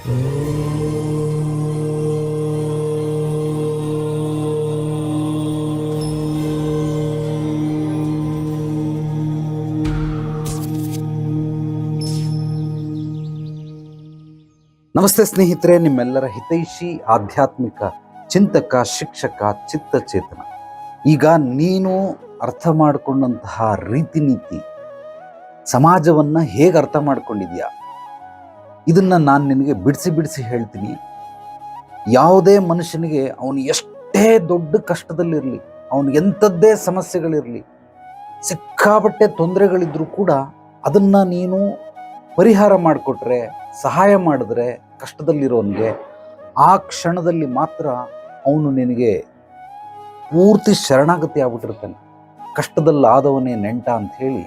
ನಮಸ್ತೆ ಸ್ನೇಹಿತರೆ, ನಿಮ್ಮೆಲ್ಲರ ಹಿತೈಷಿ, ಆಧ್ಯಾತ್ಮಿಕ ಚಿಂತಕ, ಶಿಕ್ಷಕ, ಚಿತ್ತಚೇತನ. ಈಗ ನೀನು ಅರ್ಥ ಮಾಡಿಕೊಂಡಂತಹ ರೀತಿ ನೀತಿ ಸಮಾಜವನ್ನು ಹೇಗೆ ಅರ್ಥ ಮಾಡ್ಕೊಂಡಿದ್ಯಾ? ಇದನ್ನು ನಾನು ನಿನಗೆ ಬಿಡಿಸಿ ಬಿಡಿಸಿ ಹೇಳ್ತೀನಿ. ಯಾವುದೇ ಮನುಷ್ಯನಿಗೆ ಅವನು ಎಷ್ಟೇ ದೊಡ್ಡ ಕಷ್ಟದಲ್ಲಿರಲಿ, ಅವನು ಎಂಥದ್ದೇ ಸಮಸ್ಯೆಗಳಿರಲಿ, ಸಿಕ್ಕಾಪಟ್ಟೆ ತೊಂದರೆಗಳಿದ್ರೂ ಕೂಡ ಅದನ್ನು ನೀನು ಪರಿಹಾರ ಮಾಡಿಕೊಟ್ರೆ, ಸಹಾಯ ಮಾಡಿದ್ರೆ ಕಷ್ಟದಲ್ಲಿರೋನಿಗೆ, ಆ ಕ್ಷಣದಲ್ಲಿ ಮಾತ್ರ ಅವನು ನಿನಗೆ ಪೂರ್ತಿ ಶರಣಾಗತಿ ಆಗ್ಬಿಟ್ಟಿರ್ತಾನೆ. ಕಷ್ಟದಲ್ಲಾದವನೇ ನೆಂಟ ಅಂತ ಹೇಳಿ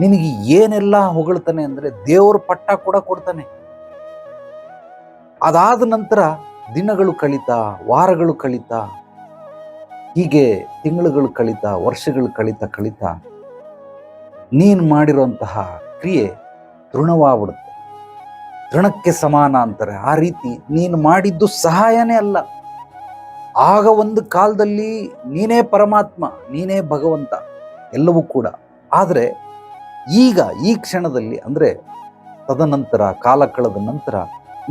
ನಿನಗೆ ಏನೆಲ್ಲ ಹೊಗಳ್ತಾನೆ ಅಂದರೆ ದೇವ್ರ ಪಟ್ಟ ಕೂಡ ಕೊಡ್ತಾನೆ. ಅದಾದ ನಂತರ ದಿನಗಳು ಕಳೀತಾ, ವಾರಗಳು ಕಳೀತಾ, ಹೀಗೆ ತಿಂಗಳುಗಳು ಕಳೀತಾ, ವರ್ಷಗಳು ಕಳೀತಾ ಕಳೀತಾ, ನೀನು ಮಾಡಿರುವಂತಹ ಕ್ರಿಯೆ ತೃಣವಾಗ್ಬಿಡುತ್ತೆ. ತೃಣಕ್ಕೆ ಸಮಾನ ಅಂತಾರೆ. ಆ ರೀತಿ ನೀನು ಮಾಡಿದ್ದು ಸಹಾಯನೇ ಅಲ್ಲ. ಆಗ ಒಂದು ಕಾಲದಲ್ಲಿ ನೀನೇ ಪರಮಾತ್ಮ, ನೀನೇ ಭಗವಂತ ಎಲ್ಲವೂ ಕೂಡ. ಆದರೆ ಈಗ ಈ ಕ್ಷಣದಲ್ಲಿ ಅಂದರೆ ತದನಂತರ ಕಾಲ ಕಳೆದ ನಂತರ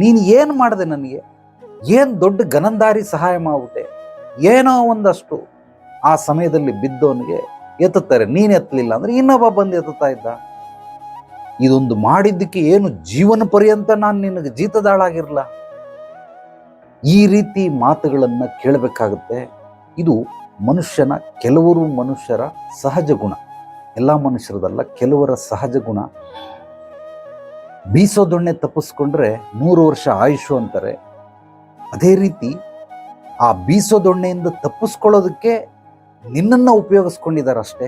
ನೀನು ಏನು ಮಾಡಿದೆ ನನಗೆ? ಏನು ದೊಡ್ಡ ಗನಂದಾರಿ ಸಹಾಯ ಮಾಡುತ್ತೆ ಏನೋ ಒಂದಷ್ಟು ಆ ಸಮಯದಲ್ಲಿ ಬಿದ್ದವನಿಗೆ ಎತ್ತುತ್ತಾರೆ. ನೀನು ಎತ್ತಲಿಲ್ಲ ಅಂದರೆ ಇನ್ನೊಬ್ಬ ಬಂದು ಎತ್ತುತ್ತಾ ಇದ್ದ? ಇದೊಂದು ಮಾಡಿದ್ದಕ್ಕೆ ಏನು ಜೀವನ ಪರ್ಯಂತ ನಾನು ನಿನಗೆ ಜೀತದಾಳಾಗಿರಲ್ಲ ಈ ರೀತಿ ಮಾತುಗಳನ್ನು ಕೇಳಬೇಕಾಗುತ್ತೆ. ಇದು ಮನುಷ್ಯನ ಕೆಲವರು ಮನುಷ್ಯರ ಸಹಜ ಗುಣ. ಎಲ್ಲ ಮನುಷ್ಯರದಲ್ಲ, ಕೆಲವರ ಸಹಜ ಗುಣ. ಬೀಸೋದೊಣ್ಣೆ ತಪ್ಪಿಸ್ಕೊಂಡ್ರೆ ನೂರು ವರ್ಷ ಆಯುಷು ಅಂತಾರೆ. ಅದೇ ರೀತಿ ಆ ಬೀಸೋದೊಣ್ಣೆಯಿಂದ ತಪ್ಪಿಸ್ಕೊಳ್ಳೋದಕ್ಕೆ ನಿನ್ನನ್ನು ಉಪಯೋಗಿಸ್ಕೊಂಡಿದ್ದಾರೆ ಅಷ್ಟೇ.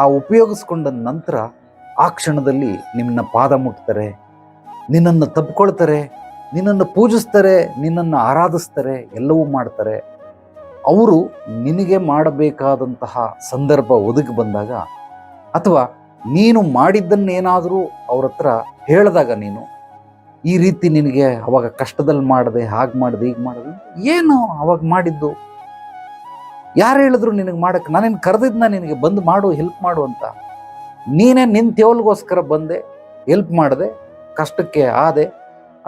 ಆ ಉಪಯೋಗಿಸ್ಕೊಂಡ ನಂತರ ಆ ಕ್ಷಣದಲ್ಲಿ ನಿಮ್ಮನ್ನ ಪಾದ ಮುಟ್ತಾರೆ, ನಿನ್ನನ್ನು ತಪ್ಕೊಳ್ತಾರೆ ನಿನ್ನನ್ನು ಪೂಜಿಸ್ತಾರೆ, ನಿನ್ನನ್ನು ಆರಾಧಿಸ್ತಾರೆ, ಎಲ್ಲವೂ ಮಾಡ್ತಾರೆ. ಅವರು ನಿನಗೆ ಮಾಡಬೇಕಾದಂತಹ ಸಂದರ್ಭ ಒದಗಿ ಬಂದಾಗ ಅಥವಾ ನೀನು ಮಾಡಿದ್ದನ್ನೇನಾದರೂ ಅವ್ರ ಹತ್ರ ಹೇಳಿದಾಗ ನೀನು, ಈ ರೀತಿ ನಿನಗೆ ಅವಾಗ ಕಷ್ಟದಲ್ಲಿ ಮಾಡಿದೆ, ಹಾಗೆ ಮಾಡಿದೆ, ಹೀಗೆ ಮಾಡಿದೆ ಏನು ಅವಾಗ ಮಾಡಿದ್ದು. ಯಾರು ಹೇಳಿದ್ರು ನಿನಗೆ ಮಾಡಕ್ಕೆ ನಾನೇನು ಕರೆದಿದ್ನ ನಿನಗೆ ಬಂದು ಮಾಡು ಹೆಲ್ಪ್ ಮಾಡು ಅಂತ. ನೀನೇ ನಿನ್ನ ತೇವಲ್ಗೋಸ್ಕರ ಬಂದೆ ಹೆಲ್ಪ್ ಮಾಡಿದೆ, ಕಷ್ಟಕ್ಕೆ ಆದೆ.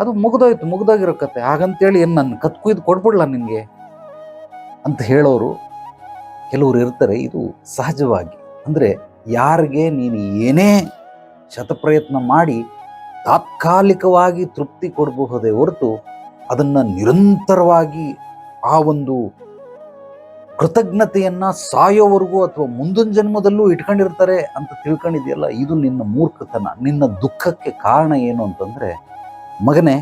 ಅದು ಮುಗ್ದೋಯ್ತು ಮುಗ್ದೋಗಿರೋ ಕತೆ ಹಾಗಂತೇಳಿ ಏನು ನನ್ನ ಕತ್ ಕುಯ್ದು ಕೊಡ್ಬಿಡ್ಲ ನಿನಗೆ? ಅಂತ ಹೇಳೋರು ಕೆಲವರು ಇರ್ತಾರೆ. ಇದು ಸಹಜವಾಗಿ. ಅಂದರೆ ಯಾರಿಗೆ ನೀನು ಏನೇ ಶತಪ್ರಯತ್ನ ಮಾಡಿ ತಾತ್ಕಾಲಿಕವಾಗಿ ತೃಪ್ತಿ ಕೊಡಬಹುದೇ ಹೊರತು ಅದನ್ನು ನಿರಂತರವಾಗಿ ಆ ಒಂದು ಕೃತಜ್ಞತೆಯನ್ನು ಸಾಯೋವರೆಗೂ ಅಥವಾ ಮುಂದಿನ ಜನ್ಮದಲ್ಲೂ ಇಟ್ಕೊಂಡಿರ್ತಾರೆ ಅಂತ ತಿಳ್ಕೊಂಡಿದೆಯಲ್ಲ, ಇದು ನಿನ್ನ ಮೂರ್ಖತನ, ನಿನ್ನ ದುಃಖಕ್ಕೆ ಕಾರಣ ಏನು ಅಂತಂದರೆ, ಮಗನೇ,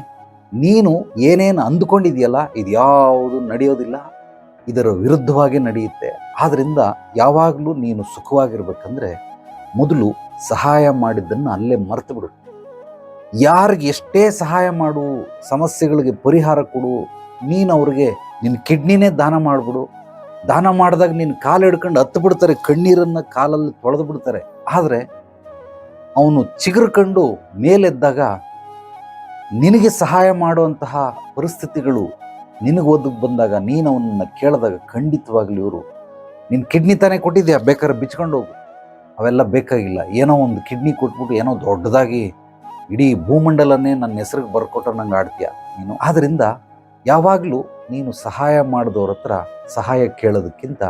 ನೀನು ಏನೇನು ಅಂದುಕೊಂಡಿದೆಯಲ್ಲ ಇದು ಯಾವುದು ನಡೆಯೋದಿಲ್ಲ. ಇದರ ವಿರುದ್ಧವಾಗಿ ನಡೆಯುತ್ತೆ. ಆದ್ದರಿಂದ ಯಾವಾಗಲೂ ನೀನು ಸುಖವಾಗಿರ್ಬೇಕಂದ್ರೆ ಮೊದಲು ಸಹಾಯ ಮಾಡಿದ್ದನ್ನು ಅಲ್ಲೇ ಮರೆತು ಬಿಡು. ಯಾರಿಗೆ ಎಷ್ಟೇ ಸಹಾಯ ಮಾಡು, ಸಮಸ್ಯೆಗಳಿಗೆ ಪರಿಹಾರ ಕೊಡು, ನೀನು ಅವ್ರಿಗೆ ನಿನ್ನ ಕಿಡ್ನಿನೇ ದಾನ ಮಾಡಿಬಿಡು. ದಾನ ಮಾಡಿದಾಗ ನೀನು ಕಾಲು ಹಿಡ್ಕೊಂಡು ಹತ್ತು ಬಿಡ್ತಾರೆ, ಕಣ್ಣೀರನ್ನು ಕಾಲಲ್ಲಿ ತೊಳೆದು ಬಿಡ್ತಾರೆ. ಆದರೆ ಅವನು ಚಿಗುರ್ಕೊಂಡು ಮೇಲೆದ್ದಾಗ ನಿನಗೆ ಸಹಾಯ ಮಾಡುವಂತಹ ಪರಿಸ್ಥಿತಿಗಳು ನಿನಗೆ ಓದಕ್ಕೆ ಬಂದಾಗ ನೀನು ಅವನನ್ನು ಕೇಳಿದಾಗ ಖಂಡಿತವಾಗ್ಲಿ ಇವರು ನಿನ್ನ ಕಿಡ್ನಿ ತಾನೇ ಕೊಟ್ಟಿದ್ಯಾ? ಬೇಕಾದ್ರೆ ಬಿಚ್ಕೊಂಡು ಹೋಗು. ಅವೆಲ್ಲ ಬೇಕಾಗಿಲ್ಲ. ಏನೋ ಒಂದು ಕಿಡ್ನಿ ಕೊಟ್ಬಿಟ್ಟು ಏನೋ ದೊಡ್ಡದಾಗಿ ಇಡೀ ಭೂಮಂಡಲನೇ ನನ್ನ ಹೆಸ್ರಿಗೆ ಬರ್ಕೊಟ್ರೆ ನಂಗೆ ಆಡ್ತೀಯ ನೀನು? ಆದ್ದರಿಂದ ಯಾವಾಗಲೂ ನೀನು ಸಹಾಯ ಮಾಡಿದವ್ರ ಹತ್ರ ಸಹಾಯ ಕೇಳೋದಕ್ಕಿಂತ,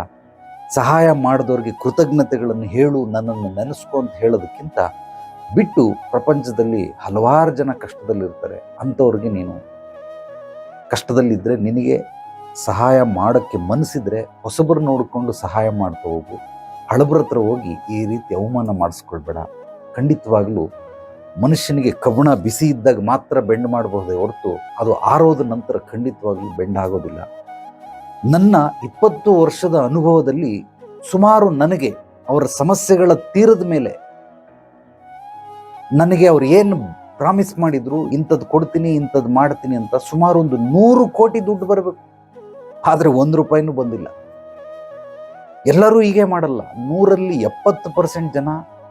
ಸಹಾಯ ಮಾಡಿದವ್ರಿಗೆ ಕೃತಜ್ಞತೆಗಳನ್ನು ಹೇಳು, ನನ್ನನ್ನು ನೆನೆಸ್ಕೊ ಅಂತ ಹೇಳೋದಕ್ಕಿಂತ ಬಿಟ್ಟು ಪ್ರಪಂಚದಲ್ಲಿ ಹಲವಾರು ಜನ ಕಷ್ಟದಲ್ಲಿರ್ತಾರೆ. ಅಂಥವ್ರಿಗೆ ನೀನು ಕಷ್ಟದಲ್ಲಿದ್ದರೆ ನಿನಗೆ ಸಹಾಯ ಮಾಡೋಕ್ಕೆ ಮನಸ್ಸಿದ್ರೆ ಹೊಸಬ್ರು ನೋಡಿಕೊಂಡು ಸಹಾಯ ಮಾಡ್ತಾ ಹೋಗು. ಹಳಬ್ರ ಹತ್ರ ಹೋಗಿ ಈ ರೀತಿ ಅವಮಾನ ಮಾಡಿಸ್ಕೊಳ್ಬೇಡ. ಖಂಡಿತವಾಗಲೂ ಮನುಷ್ಯನಿಗೆ ಕಬ್ಬಣ ಬಿಸಿ ಇದ್ದಾಗ ಮಾತ್ರ ಬೆಂಡ್ ಮಾಡಬಹುದೇ ಹೊರತು ಅದು ಆರೋದ ನಂತರ ಖಂಡಿತವಾಗಲೂ ಬೆಂಡ್ ಆಗೋದಿಲ್ಲ. ನನ್ನ ಇಪ್ಪತ್ತು ವರ್ಷದ ಅನುಭವದಲ್ಲಿ ಸುಮಾರು ನನಗೆ ಅವರ ಸಮಸ್ಯೆಗಳ ತೀರದ ಮೇಲೆ ನನಗೆ ಅವ್ರು ಏನು ಪ್ರಾಮಿಸ್ ಮಾಡಿದ್ರು ಇಂಥದ್ದು ಕೊಡ್ತೀನಿ ಇಂಥದ್ದು ಮಾಡ್ತೀನಿ ಅಂತ ಸುಮಾರು ಒಂದು ನೂರು ಕೋಟಿ ದುಡ್ಡು ಬರಬೇಕು. ಆದರೆ ಒಂದು ರೂಪಾಯಿನೂ ಬಂದಿಲ್ಲ. ಎಲ್ಲರೂ ಹೀಗೆ ಮಾಡಲ್ಲ. ನೂರಲ್ಲಿ ಎಪ್ಪತ್ತು ಪರ್ಸೆಂಟ್ ಜನ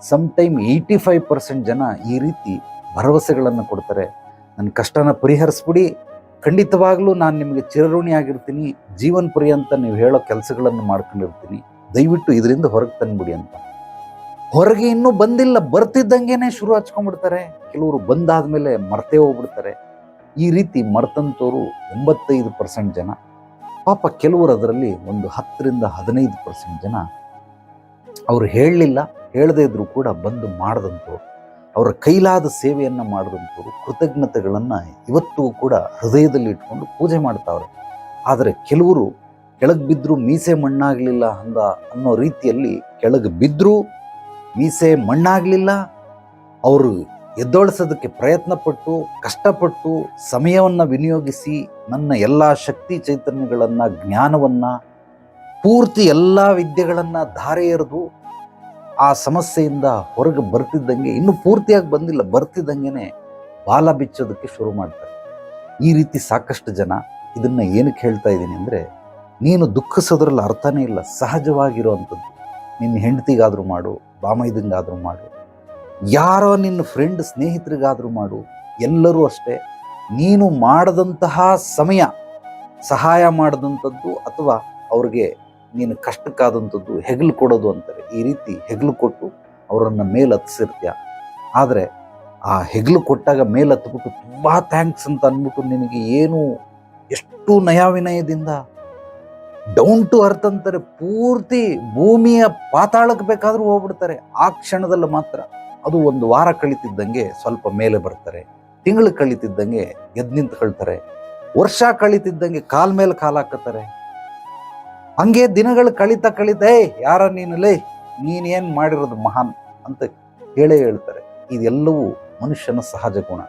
some time eighty five percent ಜನ ಈ ರೀತಿ ಭರವಸೆಗಳನ್ನು ಕೊಡ್ತಾರೆ. ನನ್ನ ಕಷ್ಟನ ಪರಿಹರಿಸ್ಬಿಡಿ. ಖಂಡಿತವಾಗಲೂ ನಾನು ನಿಮಗೆ ಚಿರಋಣಿಯಾಗಿರ್ತೀನಿ ಜೀವನ ಪರ್ಯಂತ ನೀವು ಹೇಳೋ ಕೆಲಸಗಳನ್ನು ಮಾಡ್ಕೊಂಡಿರ್ತೀನಿ. ದಯವಿಟ್ಟು ಇದರಿಂದ ಹೊರಗೆ ತಂದ್ಬಿಡಿ ಅಂತ. ಹೊರಗೆ ಇನ್ನೂ ಬಂದಿಲ್ಲ. ಬರ್ತಿದ್ದಂಗೆನೆ ಶುರು ಹಚ್ಕೊಂಡ್ಬಿಡ್ತಾರೆ. ಕೆಲವರು ಬಂದಾದ್ಮೇಲೆ ಮರ್ತೇ ಹೋಗ್ಬಿಡ್ತಾರೆ. ಈ ರೀತಿ ಮರ್ತಂತವರು ಎಂಬತ್ತೈದು ಪರ್ಸೆಂಟ್ ಜನ, ಪಾಪ ಕೆಲವರು ಅದರಲ್ಲಿ ಒಂದು ಹತ್ತರಿಂದ ಹದಿನೈದು ಪರ್ಸೆಂಟ್ ಜನ ಅವರು ಹೇಳಲಿಲ್ಲ, ಹೇಳದೇ ಇದ್ದರೂ ಕೂಡ ಬಂದು ಮಾಡಿದಂಥವ್ರು. ಅವರ ಕೈಲಾದ ಸೇವೆಯನ್ನು ಮಾಡಿದಂಥವ್ರು, ಕೃತಜ್ಞತೆಗಳನ್ನು ಇವತ್ತೂ ಕೂಡ ಹೃದಯದಲ್ಲಿ ಇಟ್ಕೊಂಡು ಪೂಜೆ ಮಾಡ್ತಾವ್ರೆ. ಆದರೆ ಕೆಲವರು ಕೆಳಗೆ ಬಿದ್ದರೂ ಮೀಸೆ ಮಣ್ಣಾಗಲಿಲ್ಲ ಅಂದ, ಅನ್ನೋ ರೀತಿಯಲ್ಲಿ ಕೆಳಗೆ ಬಿದ್ದರೂ ಮೀಸೆ ಮಣ್ಣಾಗಲಿಲ್ಲ, ಅವರು ಎದ್ದೊಳಿಸೋದಕ್ಕೆ ಪ್ರಯತ್ನಪಟ್ಟು, ಕಷ್ಟಪಟ್ಟು, ಸಮಯವನ್ನು ವಿನಿಯೋಗಿಸಿ, ನನ್ನ ಎಲ್ಲ ಶಕ್ತಿ ಚೈತನ್ಯಗಳನ್ನು, ಜ್ಞಾನವನ್ನು, ಪೂರ್ತಿ ಎಲ್ಲ ವಿದ್ಯೆಗಳನ್ನು ಧಾರೆ ಎರೆದು ಆ ಸಮಸ್ಯೆಯಿಂದ ಹೊರಗೆ ಬರ್ತಿದ್ದಂಗೆ, ಇನ್ನೂ ಪೂರ್ತಿಯಾಗಿ ಬಂದಿಲ್ಲ ಬರ್ತಿದ್ದಂಗೆ ಬಾಲ ಬಿಚ್ಚೋದಕ್ಕೆ ಶುರು ಮಾಡ್ತಾರೆ. ಈ ರೀತಿ ಸಾಕಷ್ಟು ಜನ ಇದನ್ನು ಏನಕ್ಕೆ ಹೇಳ್ತಾ ಇದ್ದೀನಿ ಅಂದರೆ, ನೀನು ದುಃಖಿಸೋದ್ರಲ್ಲಿ ಅರ್ಥನೇ ಇಲ್ಲ ಸಹಜವಾಗಿರುವಂಥದ್ದು ನಿನ್ನ ಹೆಂಡತಿಗಾದರೂ ಮಾಡು, ಬಾಮೈದಂಗಾದರೂ ಮಾಡು. ಯಾರೋ ನಿನ್ನ ಫ್ರೆಂಡ್ ಸ್ನೇಹಿತರಿಗಾದರೂ ಮಾಡು. ಎಲ್ಲರೂ ಅಷ್ಟೇ. ನೀನು ಮಾಡದಂತಹ ಸಮಯ, ಸಹಾಯ ಮಾಡಿದಂಥದ್ದು ಅಥವಾ ಅವ್ರಿಗೆ ನೀನು ಕಷ್ಟಕ್ಕಾದಂಥದ್ದು ಹೆಗಲು ಕೊಡೋದು ಅಂತಾರೆ. ಈ ರೀತಿ ಹೆಗಲು ಕೊಟ್ಟು ಅವರನ್ನು ಮೇಲೆ ಹತ್ತಿಸಿರ್ತೀಯ ಆದರೆ ಆ ಹೆಗಲು ಕೊಟ್ಟಾಗ ಮೇಲೆ ತುಂಬ ಥ್ಯಾಂಕ್ಸ್ ಅಂತ ಅಂದ್ಬಿಟ್ಟು ನಿನಗೆ ಏನು ಎಷ್ಟು ನಯಾವಿನಯದಿಂದ ಡೌನ್ ಟು ಅರ್ತ್ ಅಂತಾರೆ. ಪೂರ್ತಿ ಭೂಮಿಯ ಪಾತಾಳಕ್ಕೆ ಬೇಕಾದರೂ ಹೋಗ್ಬಿಡ್ತಾರೆ. ಆ ಕ್ಷಣದಲ್ಲಿ ಮಾತ್ರ. ಅದು ಒಂದು ವಾರ ಕಳೀತಿದ್ದಂಗೆ ಸ್ವಲ್ಪ ಮೇಲೆ ಬರ್ತಾರೆ. ತಿಂಗಳು ಕಳೀತಿದ್ದಂಗೆ ಎದ್ದು ನಿಂತ್ಕೊಳ್ತಾರೆ ವರ್ಷ ಕಳೀತಿದ್ದಂಗೆ ಕಾಲ್ ಮೇಲೆ ಕಾಲ್ ಹಾಕತ್ತಾರೆ. ಹಂಗೆ ದಿನಗಳು ಕಳೀತಾ ಕಳೀತಾ ಯಾರ ನೀನು? ಲೇ, ನೀನೇನು ಮಾಡಿರೋದು ಮಹಾನ್? ಅಂತ ಹೇಳೇ ಹೇಳ್ತಾರೆ. ಇದೆಲ್ಲವೂ ಮನುಷ್ಯನ ಸಹಜ ಗುಣ.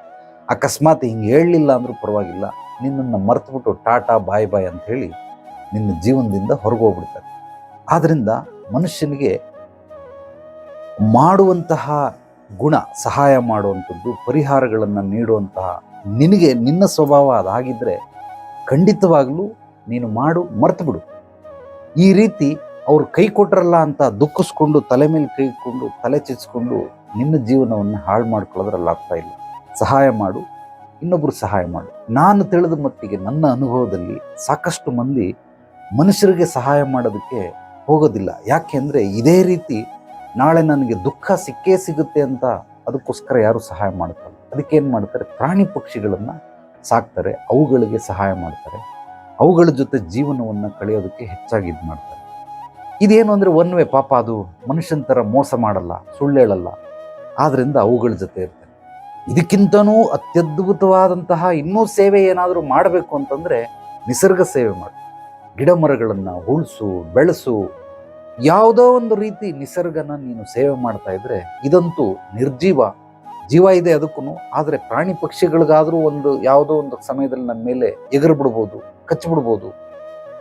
ಅಕಸ್ಮಾತ್ ಹಿಂಗೆ ಹೇಳಲಿಲ್ಲ ಅಂದರೂ ಪರವಾಗಿಲ್ಲ. ನಿನ್ನನ್ನು ಮರೆತುಬಿಟ್ಟು ಟಾಟಾ ಬಾಯ್ ಬಾಯ್ ಅಂತ ಹೇಳಿ ನಿನ್ನ ಜೀವನದಿಂದ ಹೊರಗೆ ಹೋಗ್ಬಿಡ್ತಾರೆ. ಆದ್ದರಿಂದ ಮನುಷ್ಯನಿಗೆ ಮಾಡುವಂತಹ ಗುಣ, ಸಹಾಯ ಮಾಡುವಂಥದ್ದು, ಪರಿಹಾರಗಳನ್ನು ನೀಡುವಂತಹ ನಿನಗೆ ನಿನ್ನ ಸ್ವಭಾವ ಅದಾಗಿದ್ದರೆ ಖಂಡಿತವಾಗಲೂ ನೀನು ಮಾಡು, ಮರ್ತು ಬಿಡು. ಈ ರೀತಿ ಅವ್ರು ಕೈ ಕೊಟ್ರಲ್ಲ ಅಂತ ದುಃಖಿಸ್ಕೊಂಡು, ತಲೆ ಮೇಲೆ ಕೈಕೊಂಡು ತಲೆ ಚಿಚ್ಕೊಂಡು ನಿನ್ನ ಜೀವನವನ್ನು ಹಾಳು ಮಾಡ್ಕೊಳ್ಳೋದ್ರಲ್ಲಿ ಅರ್ಥ ಇಲ್ಲ. ಸಹಾಯ ಮಾಡು ಇನ್ನೊಬ್ಬರು ಸಹಾಯ ಮಾಡು. ನಾನು ತಿಳಿದ ಮಟ್ಟಿಗೆ ನನ್ನ ಅನುಭವದಲ್ಲಿ ಸಾಕಷ್ಟು ಮಂದಿ ಮನುಷ್ಯರಿಗೆ ಸಹಾಯ ಮಾಡೋದಕ್ಕೆ ಹೋಗೋದಿಲ್ಲ. ಯಾಕೆ ಅಂದರೆ ಇದೇ ರೀತಿ ನಾಳೆ ನನಗೆ ದುಃಖ ಸಿಕ್ಕೇ ಸಿಗುತ್ತೆ ಅಂತ ಅದಕ್ಕೋಸ್ಕರ ಯಾರು ಸಹಾಯ ಮಾಡ್ತಾರೆ? ಅದಕ್ಕೆ ಏನು ಮಾಡ್ತಾರೆ? ಪ್ರಾಣಿ ಪಕ್ಷಿಗಳನ್ನು ಸಾಕ್ತಾರೆ, ಅವುಗಳಿಗೆ ಸಹಾಯ ಮಾಡ್ತಾರೆ, ಅವುಗಳ ಜೊತೆ ಜೀವನವನ್ನು ಕಳೆಯೋದಕ್ಕೆ ಹೆಚ್ಚಾಗಿ ಇದು ಮಾಡ್ತಾರೆ. ಇದೇನು ಅಂದರೆ ಒನ್ ವೇ ಪಾಪ ಅದು ಮನುಷ್ಯನ ಥರ ಮೋಸ ಮಾಡಲ್ಲ, ಸುಳ್ಳು ಹೇಳಲ್ಲ ಆದ್ದರಿಂದ ಅವುಗಳ ಜೊತೆ ಇರ್ತಾರೆ. ಇದಕ್ಕಿಂತನೂ ಅತ್ಯದ್ಭುತವಾದಂತಹ ಇನ್ನೂ ಸೇವೆ ಏನಾದರೂ ಮಾಡಬೇಕು ಅಂತಂದರೆ ನಿಸರ್ಗ ಸೇವೆ ಮಾಡು. ಗಿಡ ಮರಗಳನ್ನು ಉಳಿಸು, ಬೆಳೆಸು ಯಾವುದೋ ಒಂದು ರೀತಿ ನಿಸರ್ಗನ ನೀನು ಸೇವೆ ಮಾಡ್ತಾ ಇದ್ರೆ ಇದಂತೂ ನಿರ್ಜೀವ. ಜೀವ ಇದೆ ಅದಕ್ಕೂ ಆದರೆ ಪ್ರಾಣಿ ಪಕ್ಷಿಗಳಿಗಾದರೂ ಒಂದು ಯಾವುದೋ ಒಂದು ಸಮಯದಲ್ಲಿ ನನ್ನ ಮೇಲೆ ಎಗರು ಬಿಡ್ಬೋದು ಕಚ್ಚಿಬಿಡ್ಬೋದು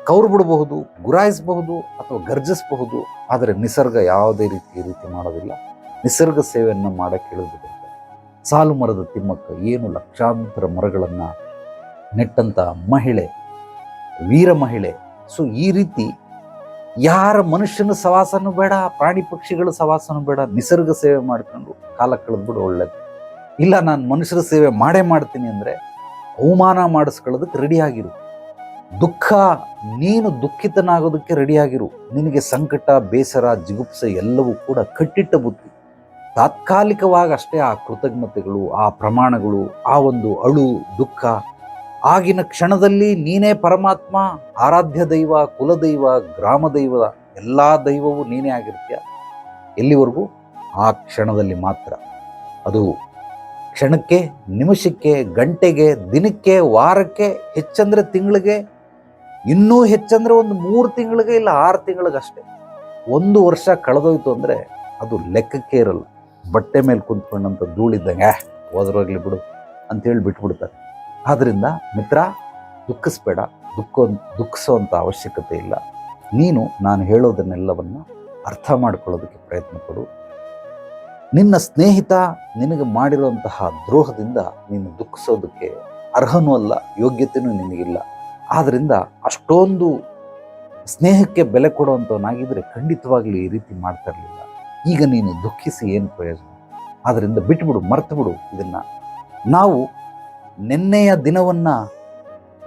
ಕವ್ರು ಬಿಡಬಹುದು ಗುರಾಯಿಸಬಹುದು ಅಥವಾ ಗರ್ಜಿಸಬಹುದು. ಆದರೆ ನಿಸರ್ಗ ಯಾವುದೇ ರೀತಿ ರೀತಿ ಮಾಡೋದಿಲ್ಲ. ನಿಸರ್ಗ ಸೇವೆಯನ್ನು ಮಾಡಕ್ಕೆ ಹೇಳಿಬಿಟ್ಟಿರ್ತಾರೆ ಸಾಲು ಮರದ ತಿಮ್ಮಕ್ಕ ಏನು ಲಕ್ಷಾಂತರ ಮರಗಳನ್ನು ನೆಟ್ಟಂಥ ಮಹಿಳೆ, ವೀರ ಮಹಿಳೆ. ಸೊ ಈ ರೀತಿ ಯಾರ ಮನುಷ್ಯನ ಸವಾಸನೂ ಬೇಡ, ಪ್ರಾಣಿ ಪಕ್ಷಿಗಳ ಸವಾಸನೂ ಬೇಡ, ನಿಸರ್ಗ ಸೇವೆ ಮಾಡ್ಕೊಂಡು ಕಾಲ ಕಳೆದ್ಬಿಡು ಒಳ್ಳೇದು. ಇಲ್ಲ, ನಾನು ಮನುಷ್ಯರ ಸೇವೆ ಮಾಡೇ ಮಾಡ್ತೀನಿ ಅಂದರೆ ಅವಮಾನ ಮಾಡಿಸ್ಕೊಳ್ಳೋದಕ್ಕೆ ರೆಡಿಯಾಗಿರು ದುಃಖ, ನೀನು ದುಃಖಿತನಾಗೋದಕ್ಕೆ ರೆಡಿಯಾಗಿರು ನಿನಗೆ ಸಂಕಟ, ಬೇಸರ, ಜಿಗುಪ್ಸೆ ಎಲ್ಲವೂ ಕೂಡ ಕಟ್ಟಿಟ್ಟ ಬುದ್ಧಿ. ತಾತ್ಕಾಲಿಕವಾಗಿ ಅಷ್ಟೇ ಆ ಕೃತಜ್ಞತೆಗಳು, ಆ ಪ್ರಮಾಣಗಳು, ಆ ಒಂದು ಅಳು, ದುಃಖ ಆಗಿನ ಕ್ಷಣದಲ್ಲಿ ನೀನೇ ಪರಮಾತ್ಮ, ಆರಾಧ್ಯ ದೈವ, ಕುಲದೈವ ಗ್ರಾಮ ದೈವ ಎಲ್ಲ ದೈವವು ನೀನೇ ಆಗಿರ್ತೀಯ. ಎಲ್ಲಿವರೆಗೂ? ಆ ಕ್ಷಣದಲ್ಲಿ ಮಾತ್ರ. ಅದು ಕ್ಷಣಕ್ಕೆ, ನಿಮಿಷಕ್ಕೆ, ಗಂಟೆಗೆ, ದಿನಕ್ಕೆ, ವಾರಕ್ಕೆ, ಹೆಚ್ಚಂದ್ರೆ ತಿಂಗಳಿಗೆ, ಇನ್ನೂ ಹೆಚ್ಚಂದ್ರೆ ಒಂದು ಮೂರು ತಿಂಗಳಿಗೆ ಇಲ್ಲ ಆರು ತಿಂಗಳಿಗಷ್ಟೇ. ಒಂದು ವರ್ಷ ಕಳೆದೋಯ್ತು ಅಂದರೆ ಅದು ಲೆಕ್ಕಕ್ಕೆ ಇರಲ್ಲ. ಬಟ್ಟೆ ಮೇಲೆ ಕುಂತ್ಕೊಂಡಂಥ ಧೂಳಿದ್ದಂಗೆ ಹೋದ್ರೋಗ್ಲಿ ಬಿಡು ಅಂತೇಳಿ ಬಿಟ್ಬಿಡ್ತಾರೆ. ಆದ್ದರಿಂದ ಮಿತ್ರ, ದುಃಖಿಸ್ಬೇಡ. ದುಃಖ ದುಃಖಿಸುವಂಥ ಅವಶ್ಯಕತೆ ಇಲ್ಲ. ನೀನು, ನಾನು ಹೇಳೋದನ್ನೆಲ್ಲವನ್ನು ಅರ್ಥ ಮಾಡ್ಕೊಳ್ಳೋದಕ್ಕೆ ಪ್ರಯತ್ನ ಪಡು. ನಿನ್ನ ಸ್ನೇಹಿತ ನಿನಗೆ ಮಾಡಿರುವಂತಹ ದ್ರೋಹದಿಂದ ನೀನು ದುಃಖಿಸೋದಕ್ಕೆ ಅರ್ಹನೂ ಅಲ್ಲ ಯೋಗ್ಯತೆಯೂ ನಿನಗಿಲ್ಲ. ಆದ್ದರಿಂದ ಅಷ್ಟೊಂದು ಸ್ನೇಹಕ್ಕೆ ಬೆಲೆ ಕೊಡುವಂಥವನಾಗಿದ್ದರೆ ಖಂಡಿತವಾಗಲೂ ಈ ರೀತಿ ಮಾಡ್ತಾ ಇರಲಿಲ್ಲ. ಈಗ ನೀನು ದುಃಖಿಸಿ ಏನು ಪ್ರಯೋಜನ? ಆದ್ದರಿಂದ ಬಿಟ್ಬಿಡು ಮರ್ತು ಬಿಡು ಇದನ್ನು. ನಾವು ನಿನ್ನೆಯ ದಿನವನ್ನು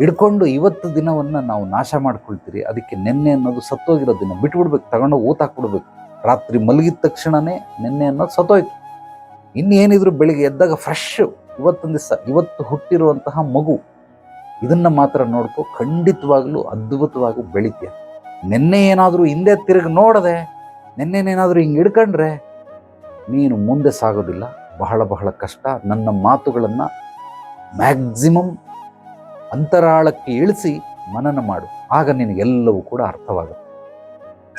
ಹಿಡ್ಕೊಂಡು ಇವತ್ತು ದಿನವನ್ನು ನಾವು ನಾಶ ಮಾಡ್ಕೊಳ್ತೀರಿ. ಅದಕ್ಕೆ ನಿನ್ನೆ ಅನ್ನೋದು ಸತ್ತೋಗಿರೋ ದಿನ. ಬಿಟ್ಬಿಡ್ಬೇಕು, ತಗೊಂಡು ಊತ ರಾತ್ರಿ ಮಲಗಿದ ತಕ್ಷಣವೇ ನಿನ್ನೆ ಅನ್ನೋದು ಸತ್ತೋಯ್ತು. ಇನ್ನೇನಿದ್ರು ಬೆಳಿಗ್ಗೆ ಎದ್ದಾಗ ಫ್ರೆಶ್ ಇವತ್ತೊಂದು ದಿವಸ, ಇವತ್ತು ಹುಟ್ಟಿರುವಂತಹ ಮಗು. ಇದನ್ನು ಮಾತ್ರ ನೋಡ್ಕೊ, ಖಂಡಿತವಾಗ್ಲೂ ಅದ್ಭುತವಾಗಿ ಬೆಳಿತೀಯ. ನಿನ್ನೆ ಏನಾದರೂ ಹಿಂದೆ ತಿರುಗಿ ನೋಡದೆ ನಿನ್ನೆನೇನಾದರೂ ಹಿಂಗೆ ಹಿಡ್ಕೊಂಡ್ರೆ, ನೀನು ಮುಂದೆ ಸಾಗೋದಿಲ್ಲ. ಬಹಳ ಬಹಳ ಕಷ್ಟ. ನನ್ನ ಮಾತುಗಳನ್ನು ಮ್ಯಾಕ್ಸಿಮಮ್ ಅಂತರಾಳಕ್ಕೆ ಇಳಿಸಿ ಮನನ ಮಾಡು. ಆಗ ನಿನಗೆಲ್ಲವೂ ಕೂಡ ಅರ್ಥವಾಗುತ್ತೆ.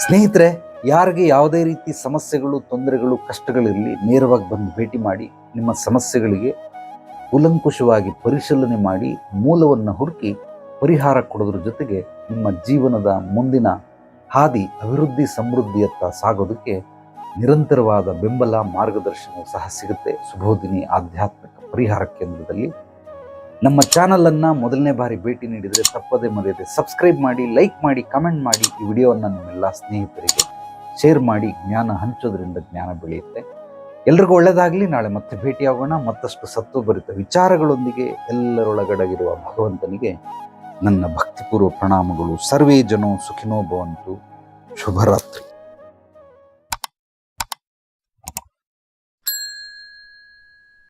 ಸ್ನೇಹಿತರೆ, ಯಾರಿಗೆ ಯಾವುದೇ ರೀತಿ ಸಮಸ್ಯೆಗಳು, ತೊಂದರೆಗಳು ಕಷ್ಟಗಳಿರಲಿ ನೇರವಾಗಿ ಬಂದು ಭೇಟಿ ಮಾಡಿ, ನಿಮ್ಮ ಸಮಸ್ಯೆಗಳಿಗೆ ಕೂಲಂಕುಷವಾಗಿ ಪರಿಶೀಲನೆ ಮಾಡಿ, ಮೂಲವನ್ನು ಹುಡುಕಿ ಪರಿಹಾರ ಕೊಡೋದ್ರ ಜೊತೆಗೆ ನಿಮ್ಮ ಜೀವನದ ಮುಂದಿನ ಹಾದಿ ಅಭಿವೃದ್ಧಿ ಸಮೃದ್ಧಿಯತ್ತ ಸಾಗೋದಕ್ಕೆ ನಿರಂತರವಾದ ಬೆಂಬಲ ಮಾರ್ಗದರ್ಶನವು ಸಹ ಸಿಗುತ್ತೆ. ಸುಬೋಧಿನಿ ಆಧ್ಯಾತ್ಮಿಕ ಪರಿಹಾರ ಕೇಂದ್ರದಲ್ಲಿ ನಮ್ಮ ಚಾನಲನ್ನು ಮೊದಲನೇ ಬಾರಿ ಭೇಟಿ ನೀಡಿದರೆ ತಪ್ಪದೇ ಮರೆಯದೆ ಸಬ್ಸ್ಕ್ರೈಬ್ ಮಾಡಿ ಲೈಕ್ ಮಾಡಿ ಕಮೆಂಟ್ ಮಾಡಿ ಈ ವಿಡಿಯೋವನ್ನು ನಿಮ್ಮೆಲ್ಲ ಸ್ನೇಹಿತರಿಗೆ ಶೇರ್ ಮಾಡಿ ಜ್ಞಾನ ಹಂಚೋದ್ರಿಂದ ಜ್ಞಾನ ಬೆಳೆಯುತ್ತೆ. ಎಲ್ರಿಗೂ ಒಳ್ಳೆಯದಾಗಲಿ ನಾಳೆ ಮತ್ತೆ ಭೇಟಿಯಾಗೋಣ. ಮತ್ತಷ್ಟು ಸತ್ವಭರಿತ ವಿಚಾರಗಳೊಂದಿಗೆ ಎಲ್ಲರೊಳಗಡಗಿರುವ ಭಗವಂತನಿಗೆ ನನ್ನ ಭಕ್ತಿಪೂರ್ವ ಪ್ರಣಾಮಗಳು. ಸರ್ವೇ ಜನೋ ಸುಖಿನೋ ಭವಂತು. ಶುಭರಾತ್ರಿ.